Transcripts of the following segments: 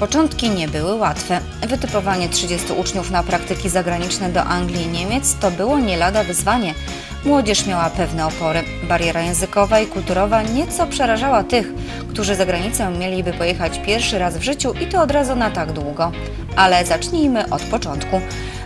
początki nie były łatwe. Wytypowanie 30 uczniów na praktyki zagraniczne do Anglii i Niemiec to było nie lada wyzwanie. Młodzież miała pewne opory. Bariera językowa i kulturowa nieco przerażała tych, którzy za granicę mieliby pojechać pierwszy raz w życiu i to od razu na tak długo. Ale zacznijmy od początku.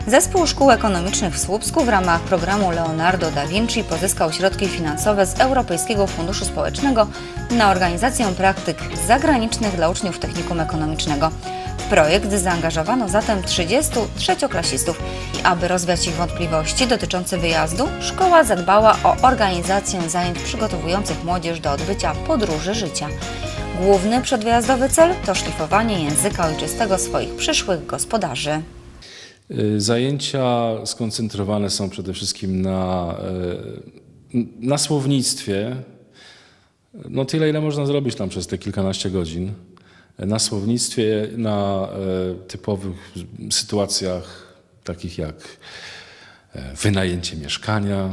Zespół Szkół Ekonomicznych w Słupsku w ramach programu Leonardo da Vinci pozyskał środki finansowe z Europejskiego Funduszu Społecznego na organizację praktyk zagranicznych dla uczniów technikum ekonomicznego. W projekt zaangażowano zatem 30 trzecioklasistów i aby rozwiać ich wątpliwości dotyczące wyjazdu, szkoła zadbała o organizację zajęć przygotowujących młodzież do odbycia podróży życia. Główny przedwyjazdowy cel to szlifowanie języka ojczystego swoich przyszłych gospodarzy. Y, Zajęcia skoncentrowane są przede wszystkim na, y, na słownictwie. No tyle, ile można zrobić tam przez te kilkanaście godzin. Na słownictwie, na y, typowych sytuacjach takich jak wynajęcie mieszkania,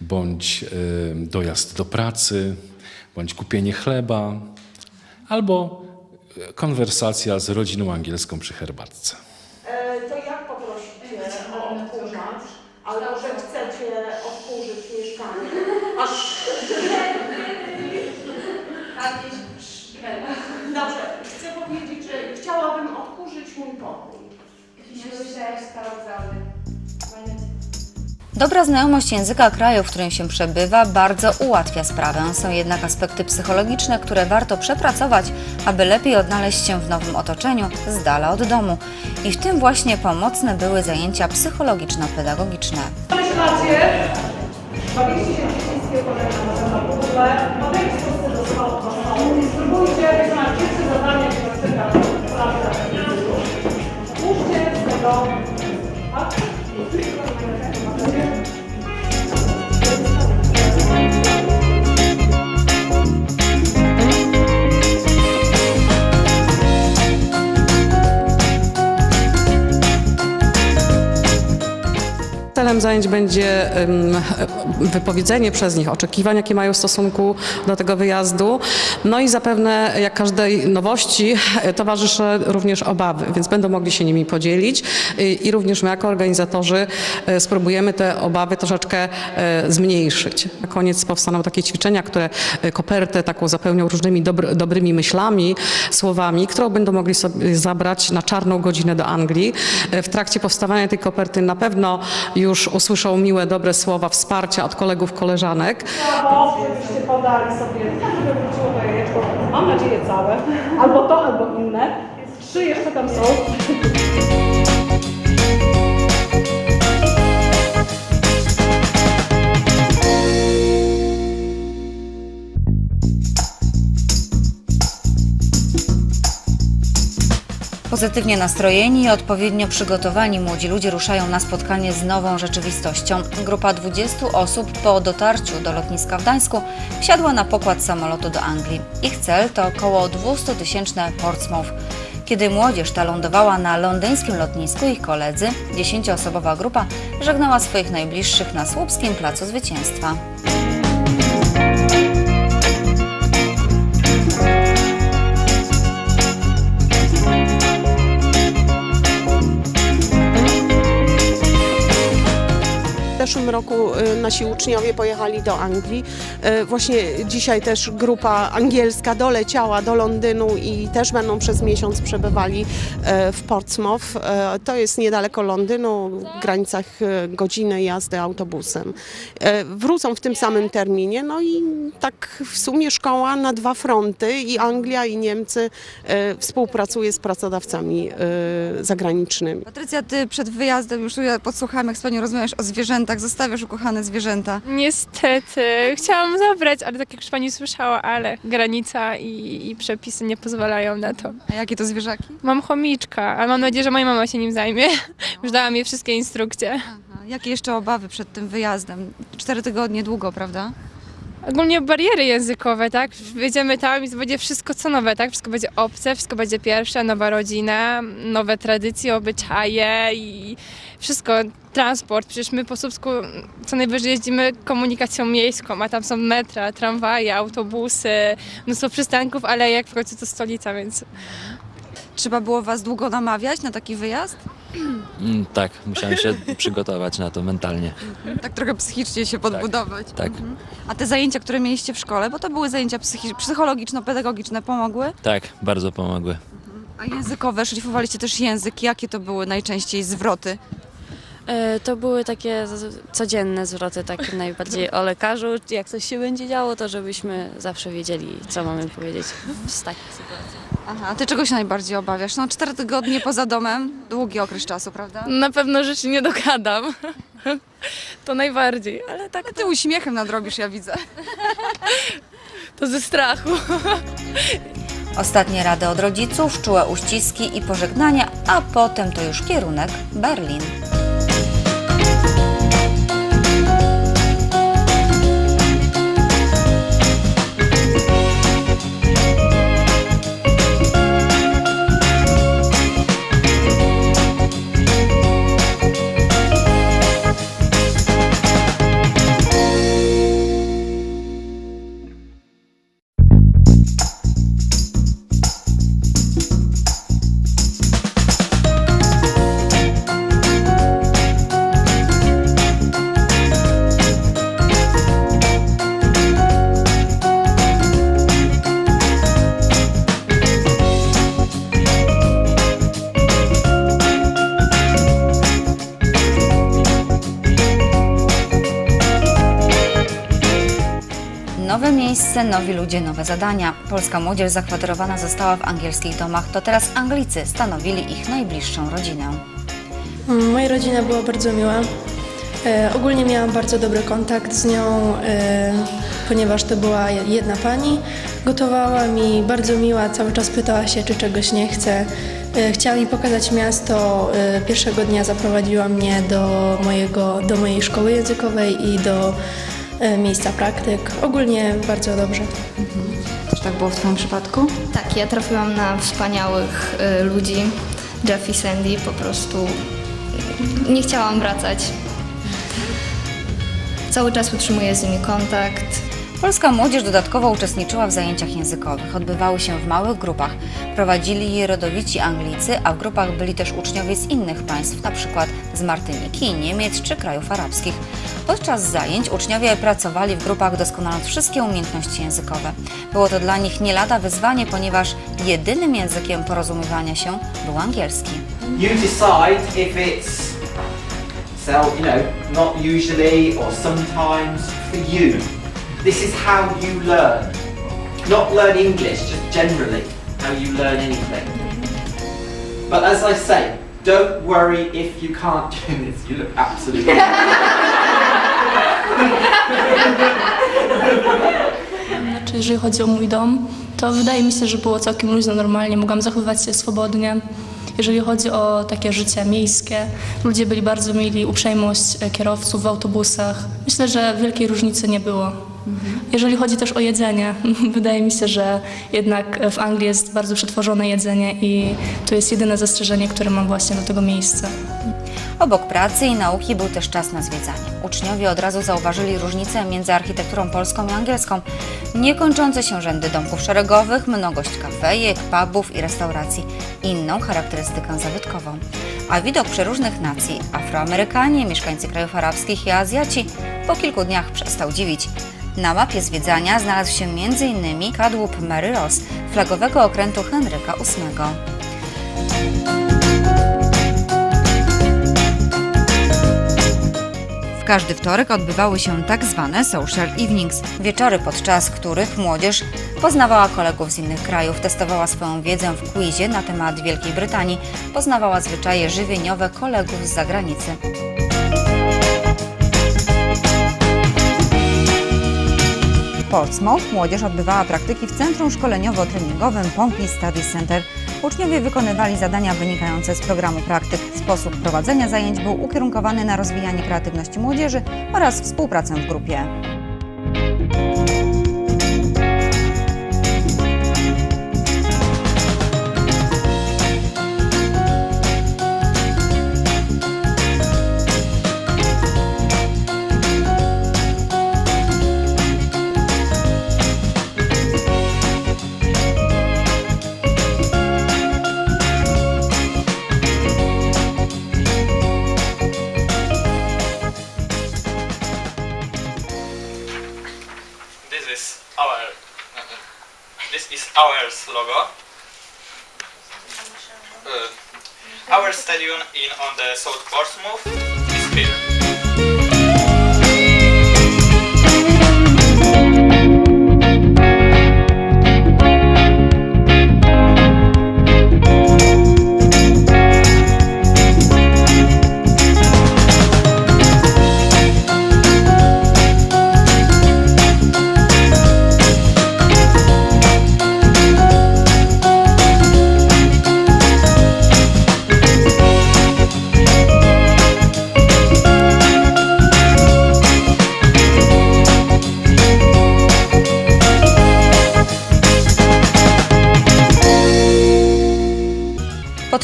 bądź dojazd do pracy, bądź kupienie chleba, albo konwersacja z rodziną angielską przy herbatce. E, To jak poprosicie o odkurzacz? Albo że chcecie odkurzyć mieszkanie? Aż... Dobrze, chcę powiedzieć, że chciałabym odkurzyć mój pokój. Dobra znajomość języka kraju, w którym się przebywa, bardzo ułatwia sprawę. Są jednak aspekty psychologiczne, które warto przepracować, aby lepiej odnaleźć się w nowym otoczeniu, z dala od domu. I w tym właśnie pomocne były zajęcia psychologiczno-pedagogiczne. Myślacie? Bawiliście się w Celem zajęć będzie wypowiedzenie przez nich oczekiwań, jakie mają w stosunku do tego wyjazdu. No i zapewne, jak każdej nowości, e, towarzyszy również obawy, więc będą mogli się nimi podzielić i, również my jako organizatorzy e, spróbujemy te obawy troszeczkę e, zmniejszyć. Na koniec powstaną takie ćwiczenia, które kopertę taką zapełnią różnymi dobr, dobrymi myślami, słowami, którą będą mogli sobie zabrać na czarną godzinę do Anglii. W trakcie powstawania tej koperty na pewno już usłyszą miłe, dobre słowa wsparcia od kolegów, koleżanek. Albo żebyście podali sobie, tak żeby wróciło to jajeczko, mam nadzieję całe, albo to, albo inne. Trzy jeszcze tam są. Pozytywnie nastrojeni i odpowiednio przygotowani młodzi ludzie ruszają na spotkanie z nową rzeczywistością. Grupa 20 osób po dotarciu do lotniska w Gdańsku wsiadła na pokład samolotu do Anglii. Ich cel to około 200-tysięczne Portsmouth. Kiedy młodzież ta lądowała na londyńskim lotnisku, ich koledzy, dziesięcioosobowa grupa, żegnała swoich najbliższych na Słupskim Placu Zwycięstwa. Zeszłym roku y, nasi uczniowie pojechali do Anglii. Y, Właśnie dzisiaj też grupa angielska doleciała do Londynu i też będą przez miesiąc przebywali y, w Portsmouth. To jest niedaleko Londynu, w granicach godziny jazdy autobusem. Wrócą w tym samym terminie, no i tak w sumie szkoła na dwa fronty i Anglia i Niemcy współpracuje z pracodawcami zagranicznymi. Patrycja, ty przed wyjazdem już podsłuchałam, jak z panią rozmawiasz o zwierzętach, zostawiasz ukochane zwierzęta. Niestety, chciałam zabrać, ale tak jak już pani słyszała, ale granica i, i przepisy nie pozwalają na to. A jakie to zwierzaki? Mam chomiczka, ale mam nadzieję, że moja mama się nim zajmie. Już dałam jej wszystkie instrukcje. Aha. Jakie jeszcze obawy przed tym wyjazdem? Cztery tygodnie długo, prawda? Ogólnie bariery językowe, tak? Wjedziemy tam i będzie wszystko co nowe, tak? Wszystko będzie obce, wszystko będzie pierwsze, nowa rodzina, nowe tradycje, obyczaje i wszystko, transport. Przecież my po Słupsku co najwyżej jeździmy komunikacją miejską, a tam są metra, tramwaje, autobusy, mnóstwo przystanków, ale jak w końcu to stolica, więc Trzeba było was długo namawiać na taki wyjazd? Mm, tak, musiałem się przygotować na to mentalnie. Tak trochę psychicznie się podbudować. Tak, A te zajęcia, które mieliście w szkole, bo to były zajęcia psychologiczno-pedagogiczne, pomogły? tak, bardzo pomogły. A językowe, szlifowaliście też język. Jakie to były najczęściej zwroty? E, To były takie codzienne zwroty, tak najbardziej o lekarzu. Jak coś się będzie działo, to żebyśmy zawsze wiedzieli, co mamy powiedzieć w takich sytuacjach. Aha, a ty czego się najbardziej obawiasz? No cztery tygodnie poza domem, długi okres czasu, prawda? Na pewno, że się nie dogadam. To najbardziej, ale tak A ty uśmiechem nadrobisz, ja widzę. to ze strachu. Ostatnie rady od rodziców, czułe uściski i pożegnania, a potem to już kierunek Berlin. Miejsce, nowi ludzie, nowe zadania. Polska młodzież zakwaterowana została w angielskich domach, to teraz Anglicy stanowili ich najbliższą rodzinę. Moja rodzina była bardzo miła. E, ogólnie miałam bardzo dobry kontakt z nią, e, ponieważ to była jedna pani. Gotowała mi, bardzo miła, cały czas pytała się, czy czegoś nie chcę. E, chciała mi pokazać miasto. E, pierwszego dnia zaprowadziła mnie do, mojego, do mojej szkoły językowej i do miejsca praktyk. Ogólnie bardzo dobrze. Czy tak było w twoim przypadku? Tak, ja trafiłam na wspaniałych y, ludzi. Jeff i Sandy po prostu nie chciałam wracać. Cały czas utrzymuję z nimi kontakt. Polska młodzież dodatkowo uczestniczyła w zajęciach językowych. Odbywały się w małych grupach. Prowadzili je rodowici Anglicy, a w grupach byli też uczniowie z innych państw, np. z Martyniki, Niemiec czy krajów arabskich. Podczas zajęć uczniowie pracowali w grupach doskonaląc wszystkie umiejętności językowe. Było to dla nich nie lada wyzwanie, ponieważ jedynym językiem porozumiewania się był angielski. you decide if it's so you know not usually or sometimes for you this is how you learn not learn english just generally how you learn anything but as i say don't worry if you can't do this you look absolutely Znaczy, jeżeli chodzi o mój dom, to wydaje mi się, że było całkiem luźno, normalnie, mogłam zachowywać się swobodnie. Jeżeli chodzi o takie życie miejskie, ludzie byli bardzo mili, uprzejmość e, kierowców w autobusach. Myślę, że wielkiej różnicy nie było. Jeżeli chodzi też o jedzenie, wydaje mi się, że jednak w Anglii jest bardzo przetworzone jedzenie i to jest jedyne zastrzeżenie, które mam właśnie do tego miejsca. Obok pracy i nauki był też czas na zwiedzanie. Uczniowie od razu zauważyli różnicę między architekturą polską i angielską. Niekończące się rzędy domków szeregowych, mnogość kafejek, pubów i restauracji. Inną charakterystykę zabytkową. A widok przeróżnych nacji, Afroamerykanie, mieszkańcy krajów arabskich i Azjaci, po kilku dniach przestał dziwić. Na mapie zwiedzania znalazł się m.in. kadłub Mary Ross, flagowego okrętu Henryka VIII. Każdy wtorek odbywały się tak zwane social evenings, wieczory podczas których młodzież poznawała kolegów z innych krajów, testowała swoją wiedzę w quizie na temat Wielkiej Brytanii, poznawała zwyczaje żywieniowe kolegów z zagranicy. Portsmouth młodzież odbywała praktyki w Centrum Szkoleniowo-Treningowym Pompey Study Center. Uczniowie wykonywali zadania wynikające z programu praktyk. Sposób prowadzenia zajęć był ukierunkowany na rozwijanie kreatywności młodzieży oraz współpracę w grupie.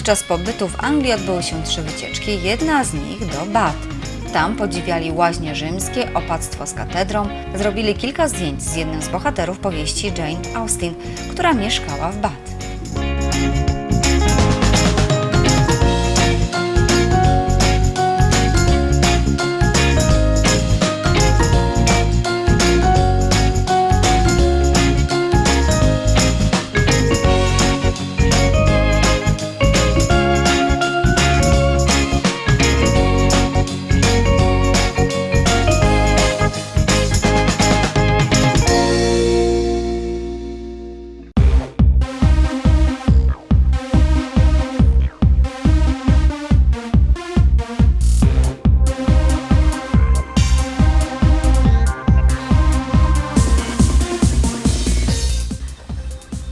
Podczas pobytu w Anglii odbyły się trzy wycieczki, jedna z nich do Bath. Tam podziwiali łaźnie rzymskie, opactwo z katedrą, zrobili kilka zdjęć z jednym z bohaterów powieści Jane Austen, która mieszkała w Bath.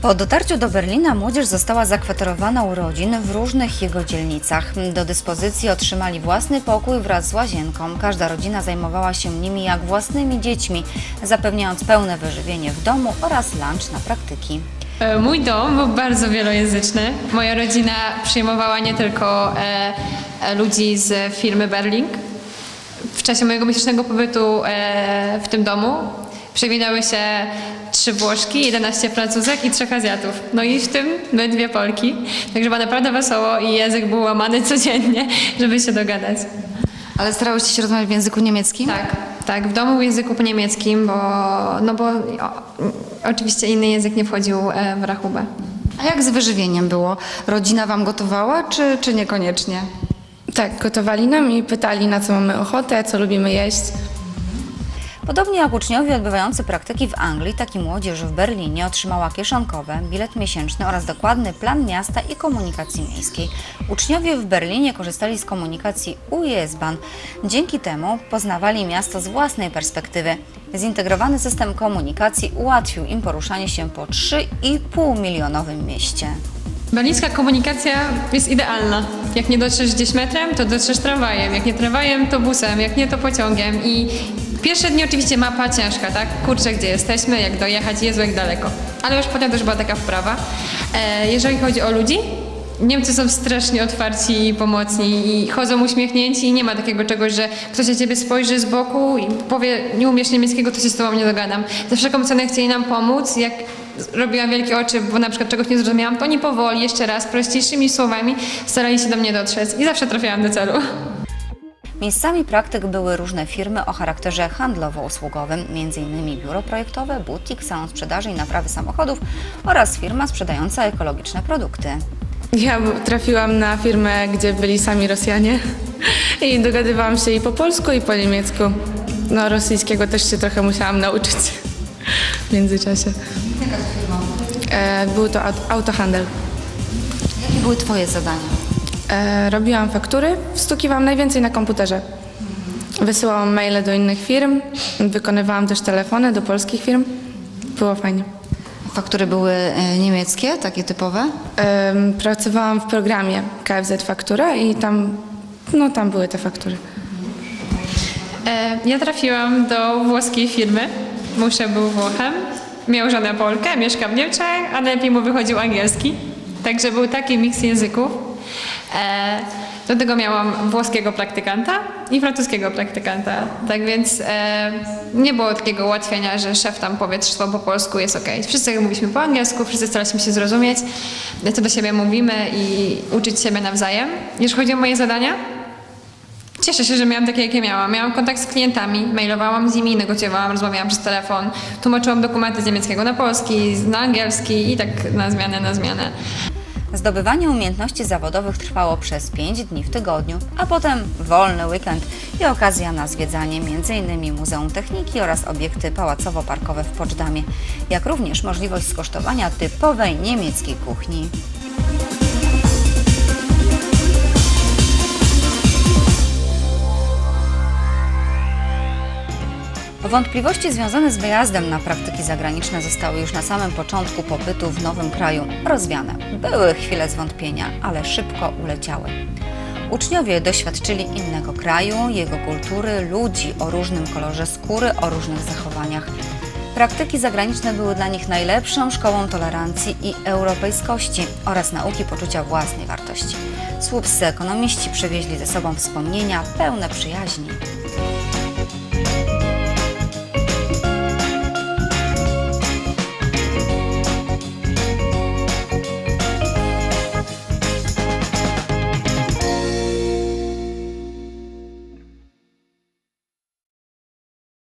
Po dotarciu do Berlina młodzież została zakwaterowana u rodzin w różnych jego dzielnicach. Do dyspozycji otrzymali własny pokój wraz z łazienką. Każda rodzina zajmowała się nimi jak własnymi dziećmi, zapewniając pełne wyżywienie w domu oraz lunch na praktyki. E, Mój dom był bardzo wielojęzyczny. Moja rodzina przyjmowała nie tylko e, e, ludzi z firmy Berling. W czasie mojego miesięcznego pobytu w tym domu przewinęły się trzy Włoszki, 11 Francuzek i trzech Azjatów. No i w tym my dwie Polki. Także było naprawdę wesoło i język był łamany codziennie, żeby się dogadać. Ale starałyście się rozmawiać w języku niemieckim? Tak, tak, w domu w języku niemieckim, bo, no bo o, oczywiście inny język nie wchodził e, w rachubę. A jak z wyżywieniem było? Rodzina wam gotowała, czy, czy niekoniecznie? Tak, gotowali nam i pytali, na co mamy ochotę, co lubimy jeść. Podobnie jak uczniowie odbywający praktyki w Anglii, tak i młodzież w Berlinie otrzymała kieszonkowe, bilet miesięczny oraz dokładny plan miasta i komunikacji miejskiej. Uczniowie w Berlinie korzystali z komunikacji US-Bahn. Dzięki temu poznawali miasto z własnej perspektywy. Zintegrowany system komunikacji ułatwił im poruszanie się po 3,5 milionowym mieście. Berlińska komunikacja jest idealna. Jak nie dotrzesz gdzieś metrem, to dotrzesz tramwajem. Jak nie tramwajem, to busem. Jak nie, to pociągiem. I pierwsze dni oczywiście mapa ciężka, tak? Kurczę, gdzie jesteśmy, jak dojechać, Jezu, jak daleko. Ale już potem też była taka wprawa. E, jeżeli chodzi o ludzi, Niemcy są strasznie otwarci i pomocni i chodzą uśmiechnięci i nie ma takiego czegoś, że ktoś na ciebie spojrzy z boku i powie, nie umiesz niemieckiego, to się z tobą nie dogadam. Za wszelką cenę chcieli nam pomóc. Jak robiłam wielkie oczy, bo na przykład czegoś nie zrozumiałam, to oni powoli, jeszcze raz, prościejszymi słowami starali się do mnie dotrzeć i zawsze trafiałam do celu. Miejscami praktyk były różne firmy o charakterze handlowo-usługowym, m.in. biuro projektowe, butik, salon sprzedaży i naprawy samochodów oraz firma sprzedająca ekologiczne produkty. Ja trafiłam na firmę, gdzie byli sami Rosjanie i dogadywałam się i po polsku, i po niemiecku. No, rosyjskiego też się trochę musiałam nauczyć w międzyczasie. Jaka to firma? E, był to aut- autohandel. Jakie były Twoje zadania? E, robiłam faktury, wstukiwałam najwięcej na komputerze. Wysyłałam maile do innych firm, wykonywałam też telefony do polskich firm. Było fajnie. Faktury były e, niemieckie, takie typowe? Em, pracowałam w programie KFZ Faktura i tam, no tam były te faktury. E, ja trafiłam do włoskiej firmy. Mąż był Włochem. Miał żonę Polkę, mieszka w Niemczech, a najlepiej mu wychodził angielski. Także był taki miks języków. E, do tego miałam włoskiego praktykanta i francuskiego praktykanta. Tak więc e, nie było takiego ułatwienia, że szef tam powie trzy po polsku, jest ok. Wszyscy mówiliśmy po angielsku, wszyscy staraliśmy się zrozumieć, co do siebie mówimy i uczyć siebie nawzajem. Jeżeli chodzi o moje zadania, Cieszę się, że miałam takie, jakie miałam. Miałam kontakt z klientami, mailowałam z nimi, negocjowałam, rozmawiałam przez telefon, tłumaczyłam dokumenty z niemieckiego na polski, na angielski i tak na zmianę, na zmianę. Zdobywanie umiejętności zawodowych trwało przez 5 dni w tygodniu, a potem wolny weekend i okazja na zwiedzanie m.in. Muzeum Techniki oraz obiekty pałacowo-parkowe w Poczdamie, jak również możliwość skosztowania typowej niemieckiej kuchni. Wątpliwości związane z wyjazdem na praktyki zagraniczne zostały już na samym początku pobytu w nowym kraju rozwiane. Były chwile zwątpienia, ale szybko uleciały. Uczniowie doświadczyli innego kraju, jego kultury, ludzi o różnym kolorze skóry, o różnych zachowaniach. Praktyki zagraniczne były dla nich najlepszą szkołą tolerancji i europejskości oraz nauki poczucia własnej wartości. Słupscy ekonomiści przywieźli ze sobą wspomnienia pełne przyjaźni.